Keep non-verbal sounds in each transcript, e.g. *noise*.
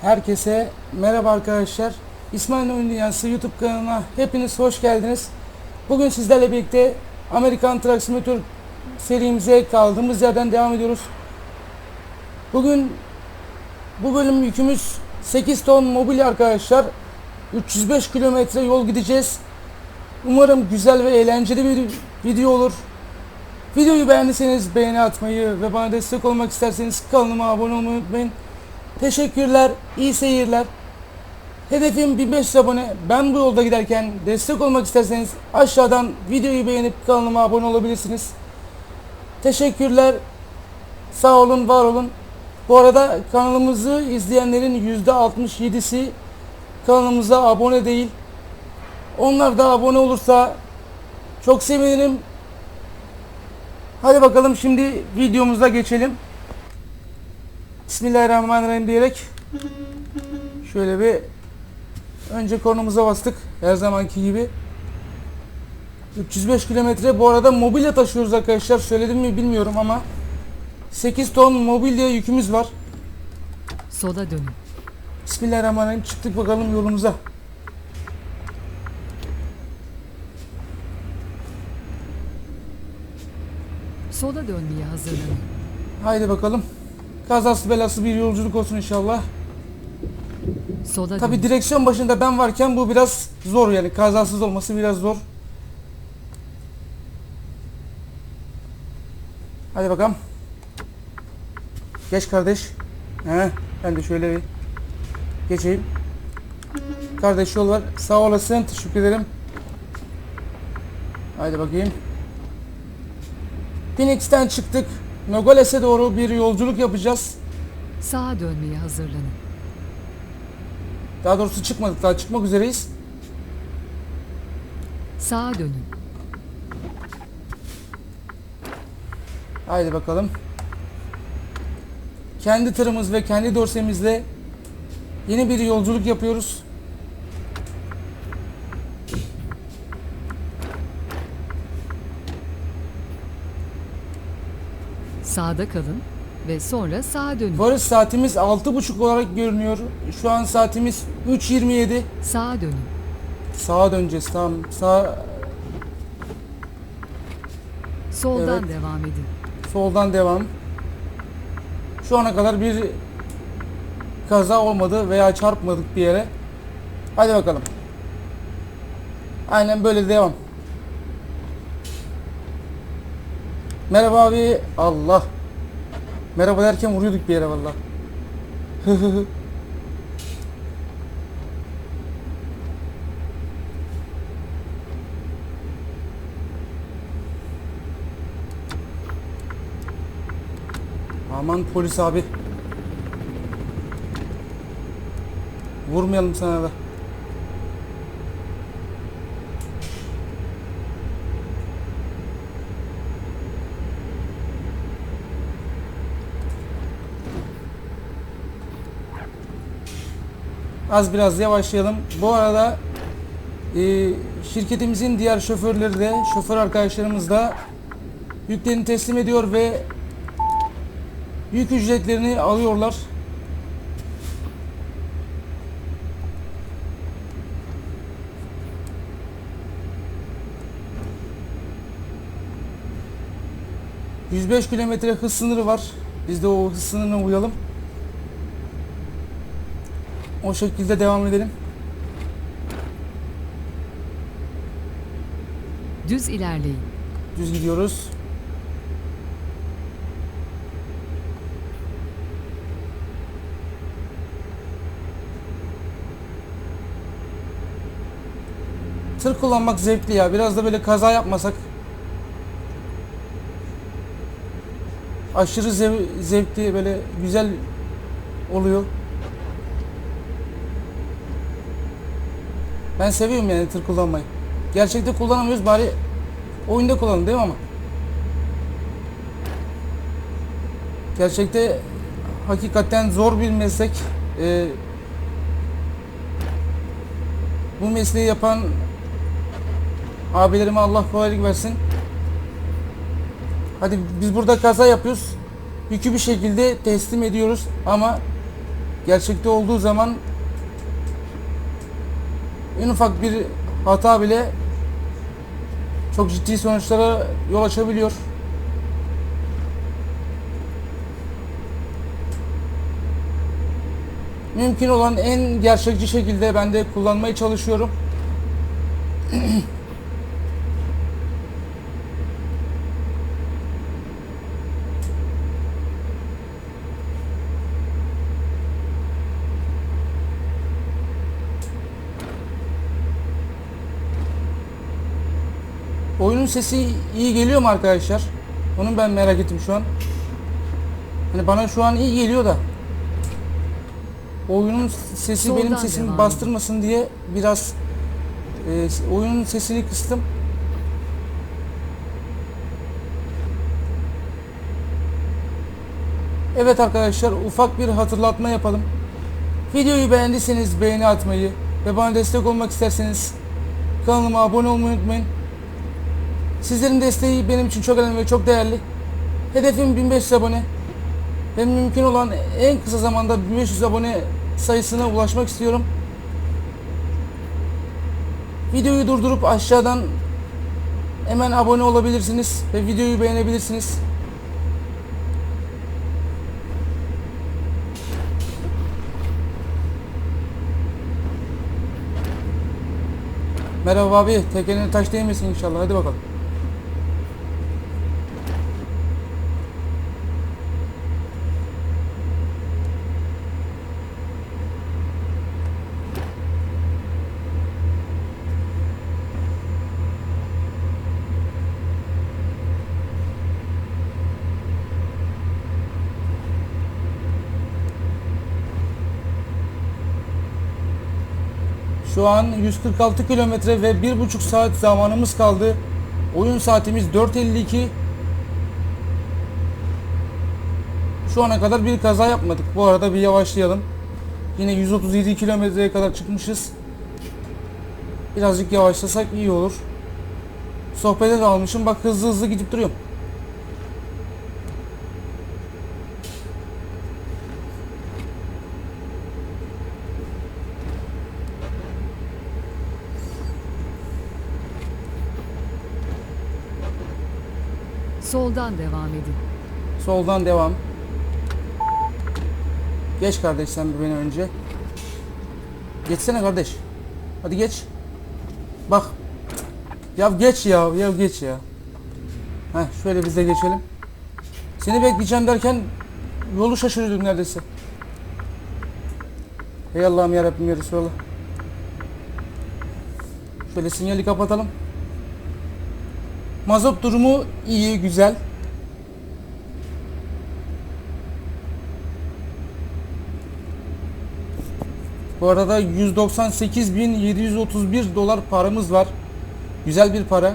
Herkese merhaba arkadaşlar. İsmail Oyun Dünyası YouTube kanalına hepiniz hoş geldiniz. Bugün sizlerle birlikte Amerikan Truck Simulator serimize kaldığımız yerden devam ediyoruz. Bugün bu bölüm yükümüz 8 ton mobilya arkadaşlar. 305 kilometre yol gideceğiz. Umarım güzel ve eğlenceli bir video olur. Videoyu beğendiyseniz beğeni atmayı ve bana destek olmak isterseniz kanalıma abone olmayı unutmayın. Teşekkürler, iyi seyirler. Hedefim 1500 abone. Ben bu yolda giderken destek olmak isterseniz aşağıdan videoyu beğenip kanalıma abone olabilirsiniz. Teşekkürler. Sağ olun, var olun. Bu arada kanalımızı izleyenlerin %67'si kanalımıza abone değil. Onlar da abone olursa çok sevinirim. Hadi bakalım şimdi videomuza geçelim. Bismillahirrahmanirrahim diyerek şöyle bir önce konumuza bastık her zamanki gibi. 305 kilometre. Bu arada mobilya taşıyoruz arkadaşlar. Söyledim mi bilmiyorum ama 8 ton mobilya yükümüz var. Sola dönün. Bismillahirrahmanirrahim. Çıktık bakalım yolumuza. Sola dönmeye hazırlanın. haydi bakalım kazası belası bir yolculuk olsun inşallah Sola Tabi direksiyon başında ben varken bu biraz zor yani kazasız olması biraz zor. Hadi bakalım. Geç kardeş. He, ben de şöyle bir geçeyim. Kardeş yol var. Sağ olasın. Teşekkür ederim. Haydi bakayım. Phoenix'ten çıktık. Nogoles'e doğru bir yolculuk yapacağız. Sağa dönmeye hazırlanın. Daha doğrusu çıkmadık. Daha çıkmak üzereyiz. Sağa dönün. Haydi bakalım. Kendi tırımız ve kendi dorsemizle yeni bir yolculuk yapıyoruz. Sağda kalın ve sonra sağa dönün. Varış saatimiz 6.30 olarak görünüyor. Şu an saatimiz 3.27. Sağa dönün. Sağa döneceğiz tamam. Sağ Soldan Evet. devam edin. soldan devam. Şu ana kadar bir kaza olmadı veya çarpmadık bir yere. Hadi bakalım. Aynen böyle devam. Merhaba abi. Allah. Merhaba derken vuruyorduk bir yere valla. Aman polis abi. Vurmayalım sana da. Az biraz yavaşlayalım. Bu arada e, şirketimizin diğer şoförleri de, şoför arkadaşlarımız da yüklerini teslim ediyor ve yük ücretlerini alıyorlar. ...105 kilometre hız sınırı var. Biz de o hız sınırına uyalım. O şekilde devam edelim. Düz ilerleyin. Düz gidiyoruz. Tır kullanmak zevkli ya. Biraz da böyle kaza yapmasak. Aşırı zev- zevkli böyle güzel oluyor. Ben seviyorum yani tır kullanmayı. Gerçekte kullanamıyoruz bari oyunda kullanalım değil mi ama? Gerçekte hakikaten zor bir meslek. Ee, bu mesleği yapan abilerime Allah kolaylık versin. Hadi biz burada kaza yapıyoruz. Yükü bir şekilde teslim ediyoruz ama gerçekte olduğu zaman en ufak bir hata bile çok ciddi sonuçlara yol açabiliyor. Mümkün olan en gerçekçi şekilde ben de kullanmaya çalışıyorum. *clears throat* Oyunun sesi iyi geliyor mu arkadaşlar? Onu ben merak ettim şu an. Hani bana şu an iyi geliyor da. Oyunun sesi benim Soldan sesimi devam bastırmasın diye biraz e, oyunun sesini kıstım. Evet arkadaşlar ufak bir hatırlatma yapalım. Videoyu beğendiyseniz beğeni atmayı ve bana destek olmak isterseniz kanalıma abone olmayı unutmayın. Sizlerin desteği benim için çok önemli ve çok değerli. Hedefim 1500 abone. Ve mümkün olan en kısa zamanda 1500 abone sayısına ulaşmak istiyorum. Videoyu durdurup aşağıdan hemen abone olabilirsiniz ve videoyu beğenebilirsiniz. Merhaba abi, tekerine taş değmesin inşallah. Hadi bakalım. Şu an 146 kilometre ve 1,5 saat zamanımız kaldı. Oyun saatimiz 4.52. Şu ana kadar bir kaza yapmadık. Bu arada bir yavaşlayalım. Yine 137 kilometreye kadar çıkmışız. Birazcık yavaşlasak iyi olur. Sohbete de almışım. Bak hızlı hızlı gidip duruyorum. Soldan devam edin. Soldan devam. Geç kardeş sen bir beni önce. Geçsene kardeş. Hadi geç. Bak. Ya geç ya, ya geç ya. Heh, şöyle biz de geçelim. Seni bekleyeceğim derken yolu şaşırıyordum neredeyse. Ey Allah'ım ya Rabbim ya Resulallah. Şöyle sinyali kapatalım. Mazot durumu iyi, güzel. Bu arada 198.731 dolar paramız var. Güzel bir para.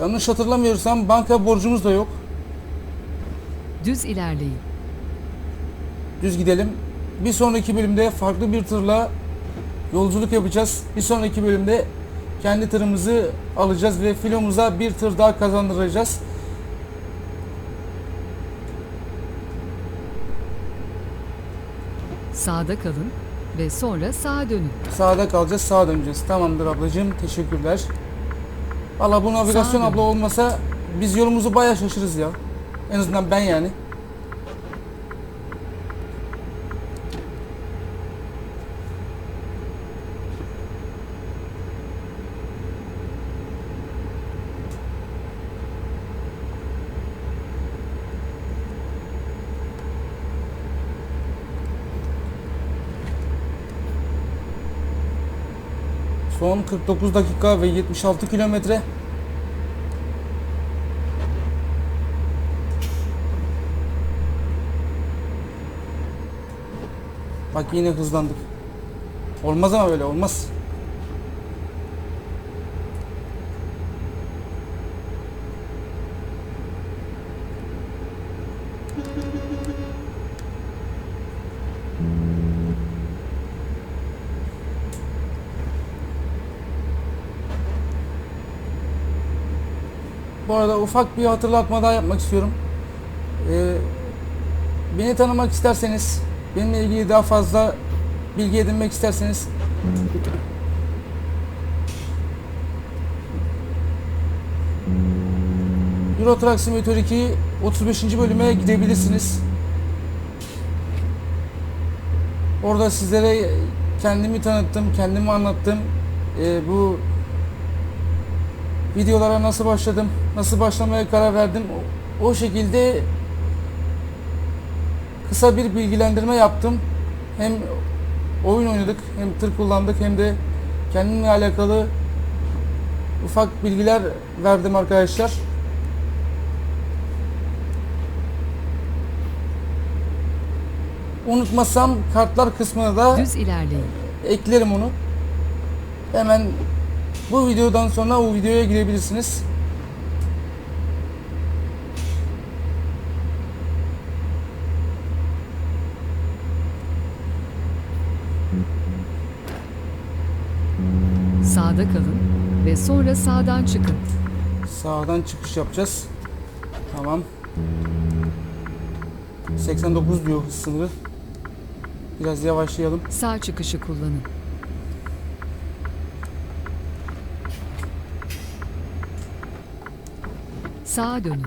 Yanlış hatırlamıyorsam banka borcumuz da yok. Düz ilerleyin. Düz gidelim. Bir sonraki bölümde farklı bir tırla yolculuk yapacağız. Bir sonraki bölümde kendi tırımızı alacağız ve filomuza bir tır daha kazandıracağız. Sağda kalın ve sonra sağa dönün. Sağda kalacağız, sağa döneceğiz. Tamamdır ablacığım, teşekkürler. Valla bu navigasyon abla olmasa biz yolumuzu bayağı şaşırırız ya. En azından ben yani. Son 49 dakika ve 76 kilometre. Bak yine hızlandık. Olmaz ama böyle olmaz. Bu arada ufak bir hatırlatma daha yapmak istiyorum. Ee, beni tanımak isterseniz benimle ilgili daha fazla bilgi edinmek isterseniz Euro Truck Simulator 2 35. bölüme gidebilirsiniz. Orada sizlere kendimi tanıttım, kendimi anlattım. Ee, bu videolara nasıl başladım, nasıl başlamaya karar verdim. O, şekilde kısa bir bilgilendirme yaptım. Hem oyun oynadık, hem tır kullandık, hem de kendimle alakalı ufak bilgiler verdim arkadaşlar. Unutmasam kartlar kısmına da Düz ilerleyin. eklerim onu. Hemen bu videodan sonra o videoya girebilirsiniz. Sağda kalın ve sonra sağdan çıkın. Sağdan çıkış yapacağız. Tamam. 89 diyor hız sınırı. Biraz yavaşlayalım. Sağ çıkışı kullanın. Sağa dönün.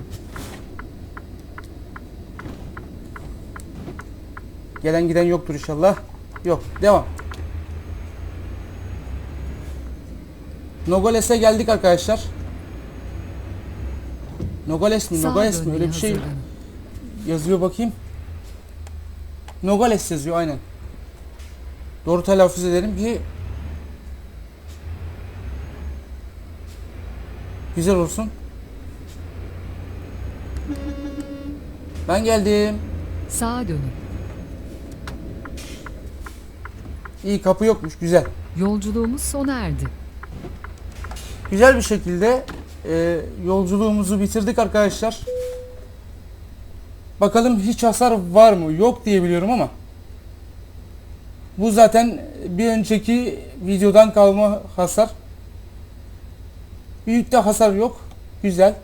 Gelen giden yoktur inşallah. Yok. Devam. Nogoles'e geldik arkadaşlar. Nogales mi? Sağa Nogales mi? Öyle bir şey hazırlanın. yazıyor bakayım. Nogales yazıyor aynen. Doğru telaffuz ederim ki güzel olsun. Ben geldim. Sağa dönün. İyi kapı yokmuş. Güzel. Yolculuğumuz sona erdi. Güzel bir şekilde e, yolculuğumuzu bitirdik arkadaşlar. Bakalım hiç hasar var mı? Yok diye biliyorum ama. Bu zaten bir önceki videodan kalma hasar. Büyükte hasar yok. Güzel.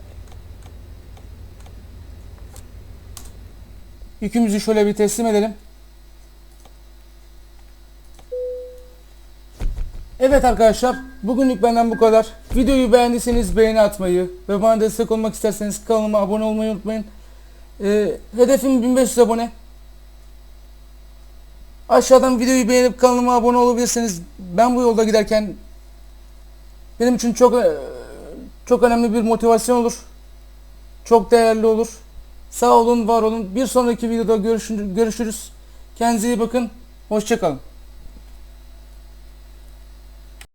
Yükümüzü şöyle bir teslim edelim. Evet arkadaşlar bugünlük benden bu kadar. Videoyu beğendiyseniz beğeni atmayı ve bana destek olmak isterseniz kanalıma abone olmayı unutmayın. Ee, hedefim 1500 abone. Aşağıdan videoyu beğenip kanalıma abone olabilirsiniz. Ben bu yolda giderken benim için çok e, çok önemli bir motivasyon olur. Çok değerli olur. Sağ olun, var olun. Bir sonraki videoda görüşürüz. Kendinize iyi bakın. Hoşçakalın.